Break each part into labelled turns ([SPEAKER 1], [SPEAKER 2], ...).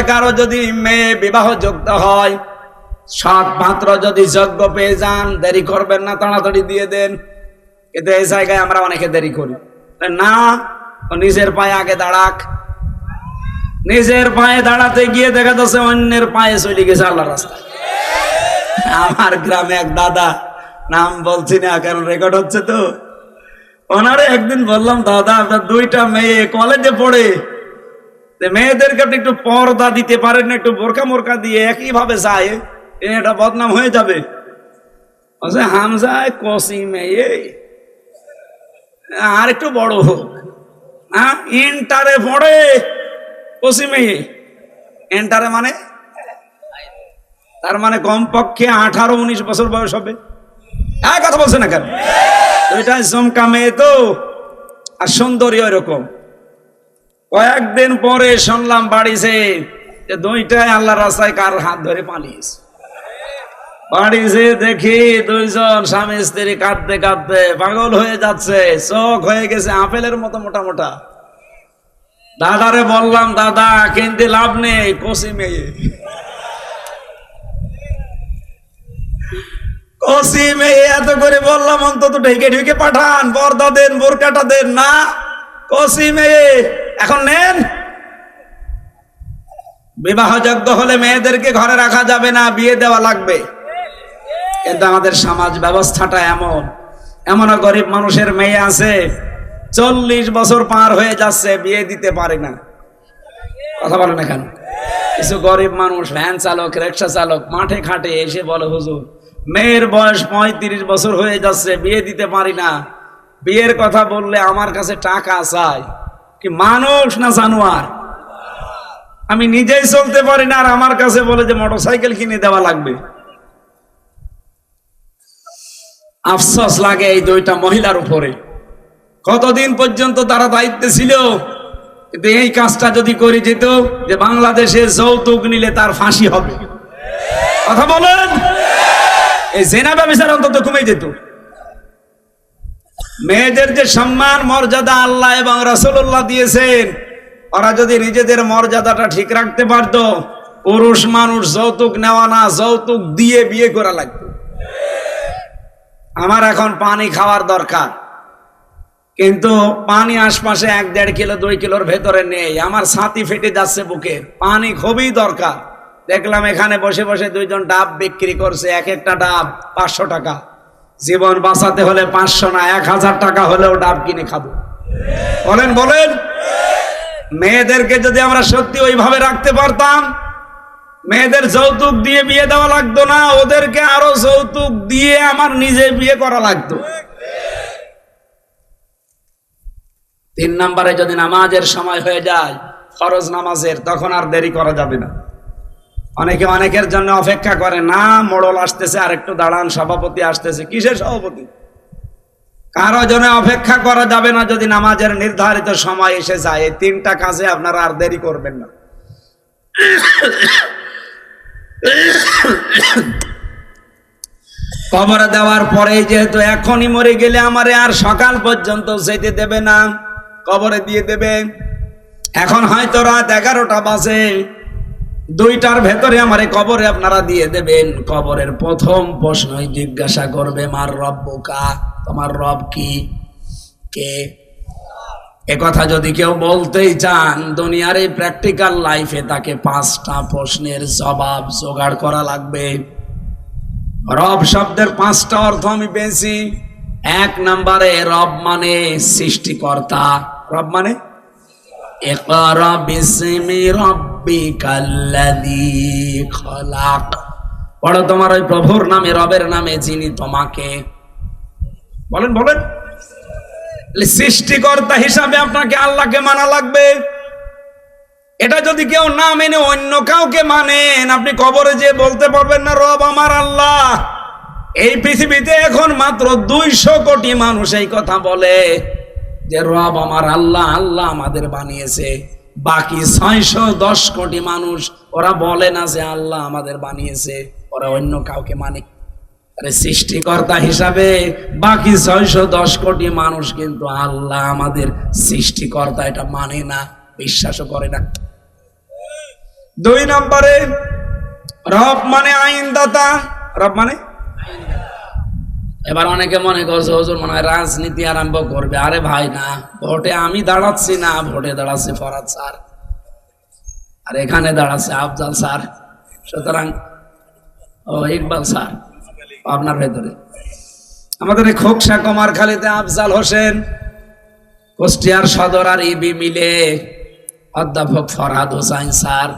[SPEAKER 1] ঘরে কারও যদি মেয়ে বিবাহ যোগ্য হয়, সৎ পাত্র যদি যোগ্য পেয়ে যান, দেরি করবেন না, তাড়াতাড়ি দিয়ে দেন। কিন্তু এই জায়গায় আমরা অনেকে দেরি করি। না নিজের পায়ে আগে দাঁড়াক। নিজের পায়ে দাঁড়াতে গিয়ে দেখা যাচ্ছে অন্যের পায়ে চলে গেছে আল্লাহ রাস্তা। আমার গ্রামে এক দাদা, নাম বলছি না, কারণ রেকর্ড হচ্ছে তো। ওনারে একদিন বললাম, দাদা, আপনার দুইটা মেয়ে কলেজে পড়ে। মেয়েদেরকে আপনি একটু পর্দা দিতে পারেন না, একটু বোরকা মোরকা দিয়ে একই ভাবে যায় এটা বদনাম হয়ে যাবে। হামজায় কসি মেয়ে। আর একটু বড় হোক। হ্যাঁ ইন্টারে পড়ে কসি মেয়ে। এন্টারে মানে? তার মানে কমপক্ষে আঠারো উনিশ বছর বয়স হবে। হ্যাঁ কথা বলছে না কেন? এটা চমকা মেয়ে তো, আর সুন্দরী এরকম কয়েকদিন পরে শুনলাম বাড়িছে যে দুইটাই আল্লাহ রাস্তায় কার হাত ধরে পালিয়েছে। বাড়িছে দেখি দুইজন স্বামী স্ত্রী কাঁদতে কাঁদতে পাগল হয়ে যাচ্ছে, চোখ হয়ে গেছে আপেলের মতো মোটা মোটা। দাদারে বললাম, দাদা, কিনতে লাভ নেই কষি মেয়ে। কষি মেয়ে এত করে বললাম, অন্তত ঢেকে ঢেকে পাঠান, পর্দা দেন, বোরকাটা দেন। না কষি মেয়ে এখন নেন। বিবাহযোগ্য হলে মেয়েদেরকে ঘরে রাখা যাবে না, বিয়ে দেওয়া লাগবে। কিন্তু আমাদের সমাজ ব্যবস্থাটা এমন। এমনও গরিব মানুষের মেয়ে আছে, চল্লিশ বছর পার হয়ে যাচ্ছে, বিয়ে দিতে পারে না। কথা বলে না কেন? কিছু গরিব মানুষ, ভ্যান চালক, রিক্সা চালক, মাঠে খাটে এসে বলে, হুজুর, মেয়ের বয়স পঁয়ত্রিশ বছর হয়ে যাচ্ছে, বিয়ে দিতে পারি না। বিয়ের কথা বললে আমার কাছে টাকা চাই। কি মানুষ না জানোয়ার? আমি নিজেই চলতে পারি না, আর আমার কাছে বলে যে মোটরসাইকেল কিনে দেওয়া লাগবে। আফসোস লাগে এই দুইটা মহিলার উপরে। কতদিন পর্যন্ত তারা দায়িত্বে ছিল? এই কাজটা যদি করে যেত, যে বাংলাদেশে যৌতুক নিলে তার ফাঁসি হবে। কথা বলেন? এই জেনা ব্যবসার অন্তত কমে যেত। মেয়েদের যে সম্মান, মর্যাদা আল্লাহ এবং রসুল্লাহ দিয়েছেন, ওরা যদি নিজেদের মর্যাদাটা ঠিক রাখতে পারত, পুরুষ মানুষ যৌতুক নেওয়া না, যৌতুক দিয়ে বিয়ে করা লাগতো। আমার এখন পানি খাওয়ার দরকার। কিন্তু পানি আশপাশে এক দেড় কিলো, দুই কিলোর ভেতরে নেই। আমার ছাতি ফেটে যাচ্ছে বুকে। পানি খুবই দরকার। দেখলাম এখানে বসে বসে দুইজন ডাব বিক্রি করছে, এক একটা ডাব পাঁচশো টাকা। জীবন বাঁচাতে হলে পাঁচশো না, এক হাজার টাকা হলেও ডাব কিনে খাব। বলেন বলেন। মেয়েদেরকে যদি আমরা সত্যি ওইভাবে রাখতে পারতাম, মেয়েদের যৌতুক দিয়ে বিয়ে দেওয়া লাগতো না, ওদেরকে আরও যৌতুক দিয়ে আমার নিজে বিয়ে করা লাগতো। তিন নম্বরে যদি নামাজের সময় হয়ে যায়, ফরজ নামাজের, তখন আর দেরি করা যাবে না। অনেকে অনেকের জন্য অপেক্ষা করে, না, মোড়ল আসতেছে আর একটু দাঁড়ান, সভাপতি আসতেছে। কিসের সভাপতি? কারও জন্য অপেক্ষা করা যাবে না যদি নামাজের নির্ধারিত সময় এসে যায়। এই তিনটা কাজে আপনারা আর দেরি করবেন না। কবর দেওয়ার পরে যেহেতু এখনই মরে গেলে আমারে আর সকাল পর্যন্ত যেতে দেবে না, কবরে দিয়ে দেবে। এখন হয়তো রাত এগারোটা বাজে। দুইটার ভেতরে আমারে কবরে আপনারা দিয়ে দেবেন। কবরের প্রথম প্রশ্নই জিজ্ঞাসা করবে, মার রব বোকা? তোমার রব কি? কে? কথা যদি কেউ বলতেই চান, দুনিয়ার এই প্র্যাকটিক্যাল লাইফে তাকে পাঁচটা প্রশ্নের জবাব জোগাড় করা লাগবে। রব শব্দের পাঁচটা অর্থ আমি পেয়েছি। এক নম্বরে, রব মানে সৃষ্টিকর্তা। রব মানে? বিসমি রাব্বিকাল্লাযী খলাক। পড়ো তোমার ওই প্রভুর নামে, রবের নামে, যিনি তোমাকে। বলেন বলেন। সৃষ্টিকর্তা হিসাবে আপনাকে আল্লাহকে মানা লাগবে। এটা যদি কেউ না মেনে, অন্য কাউকে মানেন, আপনি কবরে যে বলতে পারবেন না, রব আমার আল্লাহ। এই পৃথিবীতে এখন মাত্র দুইশো কোটি মানুষ এই কথা বলে যে, রব আমার আল্লাহ আল্লাহ আমাদের বানিয়েছে। বাকি ছয়শো দশ কোটি মানুষ, ওরা বলে না যে আল্লাহ আমাদের বানিয়েছে, ওরা অন্য কাউকে মানে আরে সৃষ্টিকর্তা হিসাবে বাকি ছয়শো দশ কোটি মানুষ কিন্তু আল্লাহ আমাদের সৃষ্টিকর্তা, এটা মানে না, বিশ্বাসও করে না। দুই নম্বরে, রব মানে আইনদাতা, রব মানে? এবার অনেকে মনে করছে, হুজুর, মনে হয় রাজনীতি আরম্ভ করবে। আরে ভাই না, ভোটে আমি দাঁড়াচ্ছি না, ভোটে দাঁড়াচ্ছে ফরাদ স্যার। আর এখানে দাঁড়াচ্ছে আফজাল স্যার। সুতরাং, ও ইকবাল স্যার, আপনার ভেতরে। আমাদের খোকসা কুমারখালীতে আফজাল হোসেন, কুষ্টিয়ার সদর আর ইবি মিলে অধ্যাপক ফরহাদ হোসাইন স্যার,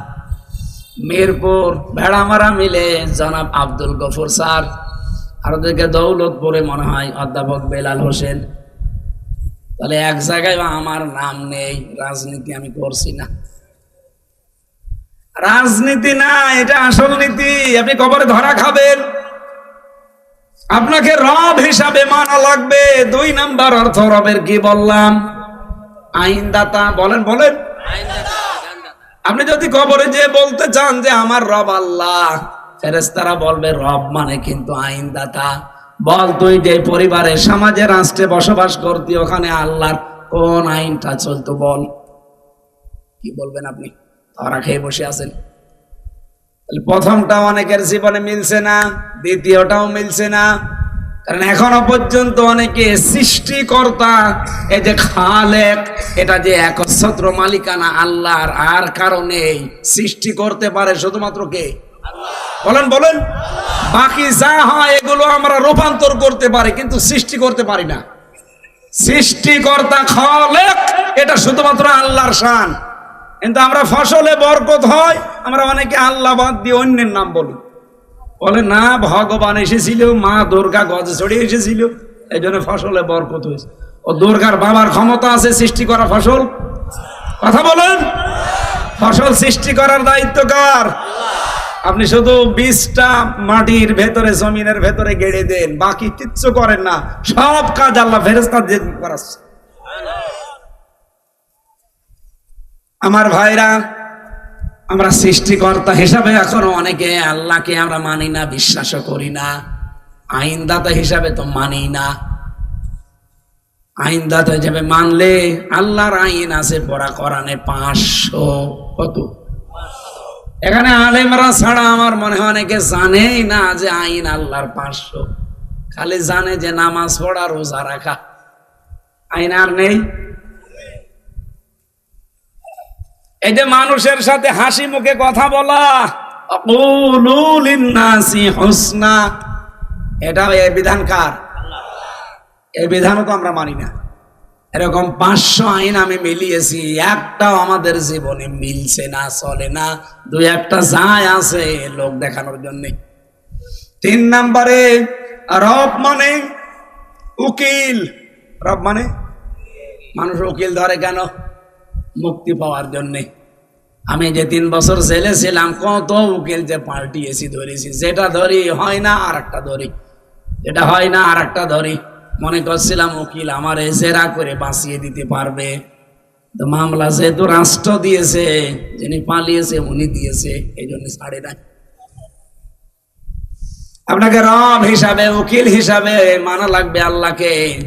[SPEAKER 1] মিরপুর, ভেড়ামারা মিলে জনাব আব্দুল গফুর স্যার আর ওদেরকে দৌলতপুরে মনে হয় অধ্যাপক বেলাল হোসেন। তাহলে এক জায়গায় আমার নাম নেই রাজনীতি আমি করছি না। রাজনীতি না এটা আসল নীতি। আপনি কবরে ধরা খাবেন। আপনাকে রব হিসাবে মানা লাগবে। দুই নাম্বার অর্থ রবের কি বললাম? আইনদাতা বলেন বলেন। আপনি যদি কবরে যে বলতে চান যে আমার রব আল্লাহ ফেরেস্তারা বলবে, রব মানে কিন্তু আইনদাতা। বল তুই যে পরিবারে, সমাজে, রাষ্ট্রে বসবাস করতি, ওখানে আল্লাহর কোন আইনটা চলতো বল? কি বলবেন আপনি? ধরা খেয়ে বসে আছেন। প্রথমটা অনেকের জীবনে মিলছে না, দ্বিতীয়টাও মিলছে না। কারণ এখনও পর্যন্ত অনেকে সৃষ্টিকর্তা, এই যে খালেক, এটা যে একচ্ছত্র মালিকানা আল্লাহর, আর কারণে সৃষ্টি করতে পারে শুধুমাত্র কে? বলেন বলেন। বাকি যা হয় এগুলো আমরা রূপান্তর করতে পারি, কিন্তু সৃষ্টি করতে পারি না। সৃষ্টিকর্তা খালেক, এটা শুধুমাত্র আল্লাহর শান। কিন্তু আমরা ফসলে বরকত হয়, আমরা অনেকে আল্লাহ বাদ দিয়ে অন্যের নাম বলি। বলে, না, ভগবান এসেছিল, মা দুর্গা গজে ছড়িয়ে এসেছিল এই জন্য ফসলে বরকত হয়েছে। ও দুর্গার বাবার ক্ষমতা আছে সৃষ্টি করা ফসল? কথা বলেন। ফসল সৃষ্টি করার দায়িত্ব কার? আপনি শুধু বীজটা মাটির ভেতরে, জমিনের ভেতরে গেড়ে দেন, বাকি কিচ্ছু করেন না। সব কাজ আল্লাহ ফেরেস্তা দিয়ে করাচ্ছে। আমার ভাইরা, আমরা সৃষ্টিকর্তা হিসাবে এখনও অনেকে আল্লাহকে আমরা মানি না, বিশ্বাসও করি না। আইনদাতা হিসাবে তো মানি না। আইনদাতা হিসাবে মানলে আল্লাহর আইন আছে পড়া করানে পাঁচশো কত? এখানে আলেমরা ছাড়া আমার মনে হয় অনেকে জানেই না যে আইন আল্লাহর পাঁচশো। খালি জানে যে নামাজ পড়া, রোজা রাখা। আইন আর নেই। এই যে মানুষের সাথে হাসি মুখে কথা বলা এটা এই বিধান কার? এই বিধানও তো আমরা মানি না। এরকম পাঁচশো আইন আমি মিলিয়েছি, একটাও আমাদের জীবনে মিলছে না, চলে না। দুই একটা যায় আছে লোক দেখানোর জন্য। তিন নম্বরে, রব মানে উকিল। রব মানে? মানুষ উকিল ধরে কেন? মুক্তি পাওয়ার জন্যে। আমি যে তিন বছর জেলে ছিলাম, কত উকিল যে পাল্টিয়েছি, ধরেছি। যেটা ধরি হয় না আর একটা ধরি। যেটা হয় না আর একটা ধরি। মনে করছিলাম উকিল আমার জেরা করে বাঁচিয়ে দিতে পারবে। তো মামলা যেহেতু রাষ্ট্র দিয়েছে, যিনি পালিয়েছে উনি দিয়েছে, এই জন্য ছাড়ে নাই। আপনাকে রব হিসাবে, উকিল হিসাবে মানা লাগবে আল্লাহকে।